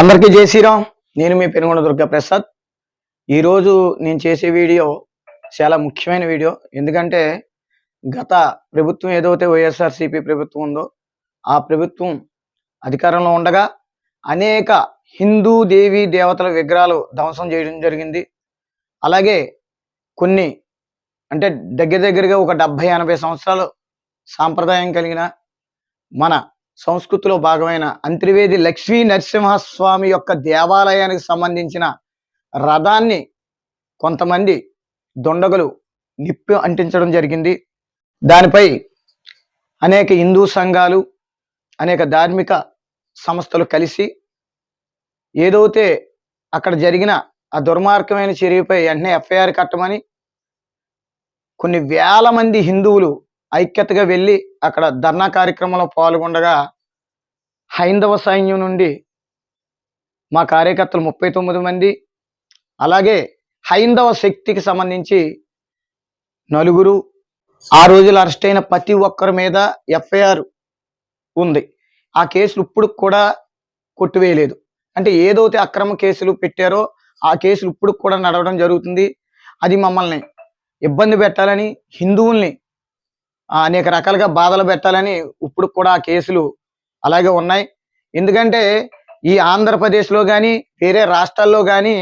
అందరికీ జై శ్రీరామ్. నేను మీ పెనుగొండ దుర్గా ప్రసాద్. ఈరోజు నేను చేసే వీడియో చాలా ముఖ్యమైన వీడియో. ఎందుకంటే గత ప్రభుత్వం ఏదైతే వైఎస్ఆర్సీపీ ప్రభుత్వం ఉందో ఆ ప్రభుత్వం అధికారంలో ఉండగా అనేక హిందూ దేవి దేవతల విగ్రహాలు ధ్వంసం చేయడం జరిగింది. అలాగే కొన్ని అంటే దగ్గర దగ్గరగా ఒక డెబ్భై ఎనభై సంవత్సరాలు సాంప్రదాయం కలిగిన మన సంస్కృతిలో భాగమైన అంత్రివేది లక్ష్మీ నరసింహస్వామి యొక్క దేవాలయానికి సంబంధించిన రథాన్ని కొంతమంది దొండగలు నిప్పి అంటించడం జరిగింది. దానిపై అనేక హిందూ సంఘాలు అనేక ధార్మిక సంస్థలు కలిసి ఏదైతే అక్కడ జరిగిన ఆ దుర్మార్గమైన చర్యపై వెంటనే ఎఫ్ఐఆర్ కట్టమని కొన్ని వేల మంది హిందువులు ఐక్యతగా వెళ్ళి అక్కడ ధర్నా కార్యక్రమంలో పాల్గొండగా హైందవ సైన్యం నుండి మా కార్యకర్తలు ముప్పై తొమ్మిది మంది అలాగే హైందవ శక్తికి సంబంధించి నలుగురు ఆ రోజులు అరెస్ట్ అయిన ప్రతి ఒక్కరి మీద ఎఫ్ఐఆర్ ఉంది. ఆ కేసులు ఇప్పుడు కూడా కొట్టివేయలేదు. అంటే ఏదైతే అక్రమ కేసులు పెట్టారో ఆ కేసులు ఇప్పుడు కూడా నడవడం జరుగుతుంది. అది మమ్మల్ని ఇబ్బంది పెట్టాలని హిందువుల్ని అనేక రకాలుగా బాధలు పెట్టాలని ఇప్పుడు కూడా కేసులు అలాగే ఉన్నాయి. ఎందుకంటే ఈ ఆంధ్రప్రదేశ్లో కానీ వేరే రాష్ట్రాల్లో కానీ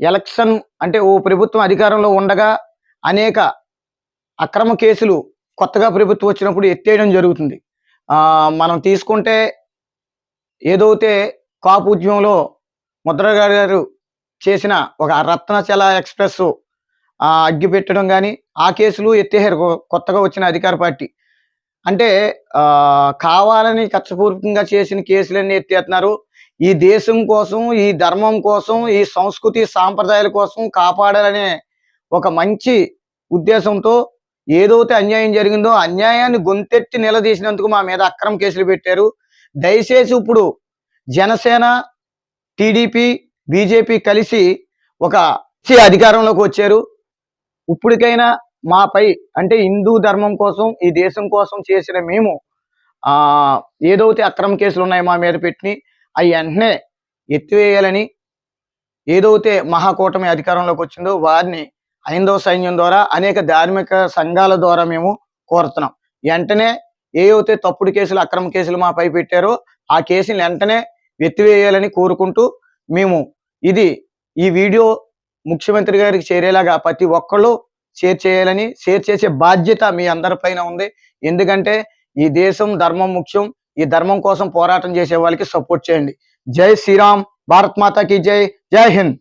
ఎలక్షన్ అంటే ఓ ప్రభుత్వం అధికారంలో ఉండగా అనేక అక్రమ కేసులు కొత్తగా ప్రభుత్వం వచ్చినప్పుడు ఎత్తేయడం జరుగుతుంది. మనం తీసుకుంటే ఏదైతే కాపు ఉద్యమంలో ముద్రగారు గారు చేసిన ఒక రత్నచల ఎక్స్ప్రెస్ అగ్గి పెట్టడం కానీ ఆ కేసులు ఎత్తేసారు కొత్తగా వచ్చిన అధికార పార్టీ. అంటే కావాలని కచ్చపూర్వకంగా చేసిన కేసులన్నీ ఎత్తేస్తున్నారు. ఈ దేశం కోసం ఈ ధర్మం కోసం ఈ సంస్కృతి సాంప్రదాయాల కోసం కాపాడాలనే ఒక మంచి ఉద్దేశంతో ఏదైతే అన్యాయం జరిగిందో అన్యాయాన్ని గొంతెత్తి నిలదీసినందుకు మా మీద అక్రమ కేసులు పెట్టారు. దయచేసి ఇప్పుడు జనసేన టీడీపీ బీజేపీ కలిసి ఒక అధికారంలోకి వచ్చారు. ఇప్పటికైనా మాపై అంటే హిందూ ధర్మం కోసం ఈ దేశం కోసం చేసిన మేము ఆ ఏదైతే అక్రమ కేసులు ఉన్నాయో మా మీద పెట్టి అవి వెంటనే ఎత్తివేయాలని ఏదైతే మహాకూటమి అధికారంలోకి వచ్చిందో వారిని హైందవ సైన్యం ద్వారా అనేక ధార్మిక సంఘాల ద్వారా మేము కోరుతున్నాం. వెంటనే ఏవైతే తప్పుడు కేసులు అక్రమ కేసులు మాపై పెట్టారో ఆ కేసులు వెంటనే ఎత్తివేయాలని కోరుకుంటూ మేము ఇది ఈ వీడియో ముఖ్యమంత్రి గారికి చేరేలాగా ప్రతి ఒక్కళ్ళు షేర్ చేయాలని షేర్ చేసే బాధ్యత మీ అందరిపైన ఉంది. ఎందుకంటే ఈ దేశం ధర్మం ముఖ్యం. ఈ ధర్మం కోసం పోరాటం చేసే వాళ్ళకి సపోర్ట్ చేయండి. జై శ్రీరామ్ భారత్ మాతాకి జై జై హింద్.